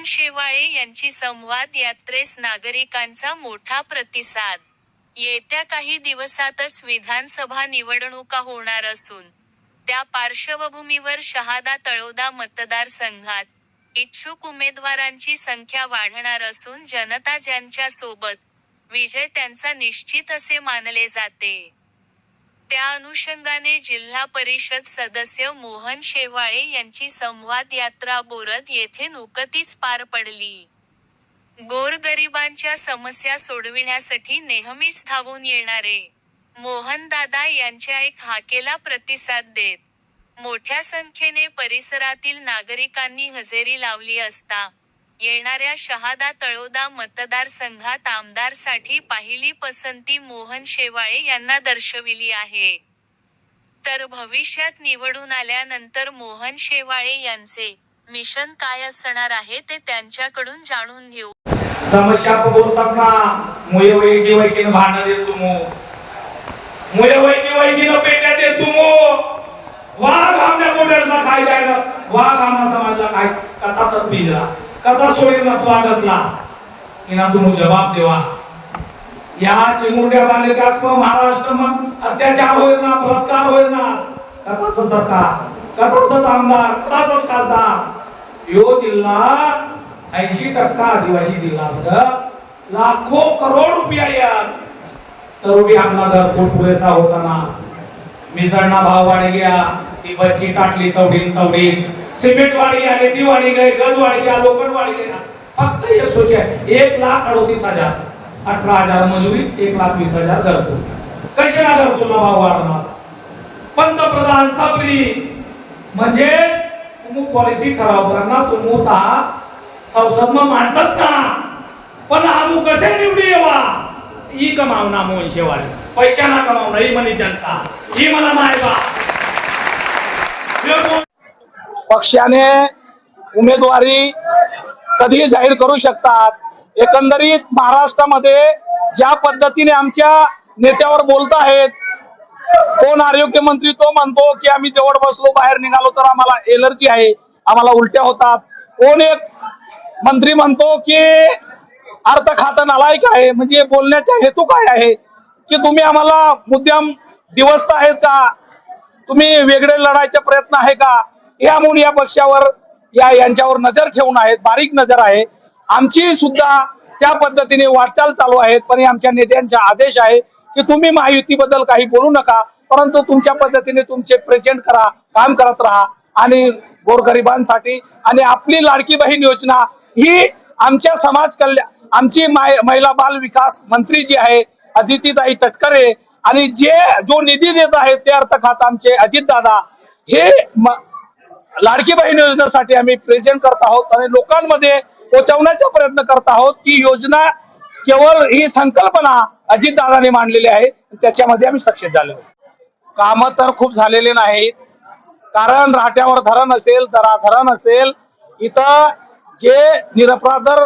मोहन शेवाळे यांची संवाद यात्रेस नागरिकांचा मोठा प्रतिसाद. येत्या काही दिवसातच विधानसभा निवडणुका होणार असून त्या पार्श्वभूमीवर शहादा तळोदा मतदारसंघात इच्छुक उमेदवारांची संख्या वाढणार असून जनता ज्यांच्या सोबत विजय त्यांचा निश्चित असे मानले जाते. त्या अनुषंगाने जिल्हा परिषद सदस्य मोहन शेवाळे यांची संवाद यात्रा बोरद येथे नुकतीच पार पडली. गोरगरिबांच्या समस्या सोडविण्यासाठी नेहमीच धावून येणारे मोहनदादा यांच्या एक हाकेला प्रतिसाद देत मोठ्या संख्येने परिसरातील नागरिकांनी हजेरी लावली असता येणाऱ्या शहादा तळोदा मतदारसंघात आमदारसाठी पहिली पसंती मोहन शेवाळे यांना दर्शविली आहे. तर भविष्यात निवडून आल्यानंतर मोहन शेवाळे यांचे मिशन काय असणार आहे ते त्यांच्याकडून जाणून घेऊ. समस्या को बोलतात ना मुये वैकी वैकीनं भांडण देत तुमो मुये वैकी वैकीनं पेट्या देत तुमो वाघ आमच्या पोट्यासला खाय जायला वाघ आम्हा समाजला काय कथा सत्पी दिला कथा सोडील ना वाघ इना तुम्ही जबाब देवा. या चिमुरड्या बालिकास महाराष्ट्र मग अत्याचार होईल ना बलात्कार होईल ना कथाच सरकार कथाच आमदार कथाच खासदार. यो जिल्हा ऐंशी टक्का आदिवासी जिल्हा अस लाखो करोड रुपया यात तरुबी आपला दर फूट पुरेसा होताना. मिसळना भाव वाढ गया ती बच्ची टाकली तवडीन तवडीन. सिमेंट वाढी आले ती वाढी गई गज वाढी गया लोखंड वाढी गई ना फक्त एक सोचे एक लाख अडोतीस हजार. अठरा हजार मजुरी एक लाख वीस हजार घरकुल. कशाला ना भाव वाढणार? पंतप्रधान सबरी. म्हणजे तुम्ही पॉलिसी खराब करणार तुम्ही ता संसदમાં मांडतात का? पण आमू कसे निवडी येवा? ई कमावना मोहन शेवाळे. पैशाना कमावना ही म्हणे जनता. ही मला नाही बा पक्षाने उमेदवारी कधी जाहीर करू शकतात. एकंदरीत महाराष्ट्रामध्ये ज्या पद्धतीने आमच्या नेत्यावर बोलत आहेत कोण आरोग्य मंत्री तो म्हणतो की आम्ही जवळ बसलो बाहेर निघालो तर आम्हाला एलर्जी आहे आम्हाला उलट्या होतात. कोण एक मंत्री म्हणतो की अर्थ खातं नालायक आहे म्हणजे बोलण्याचा हेतू काय आहे? की तुम्ही आम्हाला मुद्दाम दिवस आहेत का? तुम्ही वेगळे लढायचा प्रयत्न आहे का? यामुळे या पक्षावर या यांच्यावर नजर ठेवून आहेत बारीक नजर आहे. आमची सुद्धा त्या पद्धतीने वाटचाल चालू आहेत पण आमच्या नेत्यांचा आदेश आहे की तुम्ही महायुतीबद्दल काही बोलू नका परंतु तुमच्या पद्धतीने तुमचे प्रेझेंट करा काम करत राहा आणि गोरगरिबांसाठी आणि आपली लाडकी बहीण योजना ही आमच्या समाज कल्याण आमची महिला बाल विकास मंत्री जी आहे अदितीताई तटकरे आणि जे जो निधी देत आहेत ते अर्थ खात आमचे अजित दादा हे लाडकी बहीण योजनेसाठी आम्ही प्रेझेंट करत आहोत आणि लोकांमध्ये पोहोचवण्याचा प्रयत्न करत आहोत की योजना केवळ ही संकल्पना अजित दादाने मांडलेली आहे. त्याच्यामध्ये आम्ही सक्सेस झालो. काम तर खूप झालेले नाहीत. कारण राहत्यावर धरण असेल दरा धरण असेल इथं जे निरपराधर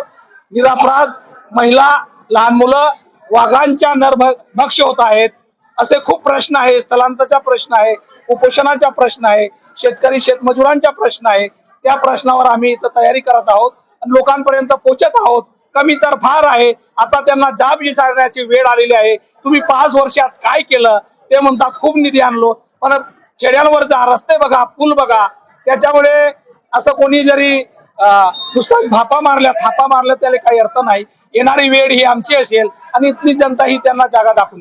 निरपराध महिला लहान मुलं वाघांच्या नरभक्ष होत आहेत असे खूप प्रश्न आहे स्थलांतरचा प्रश्न आहे कुपोषणाचा प्रश्न आहे. शेतकरी शेतमजुरांचा प्रश्न आहे त्या प्रश्नावर आम्ही इथं तयारी करत आहोत. आणि लोकांपर्यंत पोहोचत आहोत. कमी तर फार आहे. आता त्यांना जाब विचारण्याची वेळ आलेली आहे. तुम्ही पाच वर्षात काय केलं? ते म्हणतात खूप निधी आणलो. पण खेड्यांवर जा रस्ते बघा पूल बघा. त्याच्यामुळे असं कोणी जरी अं, नुसतं मारल्या थापा मारल्या त्याला काही अर्थ नाही. येणारी वेळ ही आमची असेल. आणि इथली जनता ही त्यांना जागा दाखवून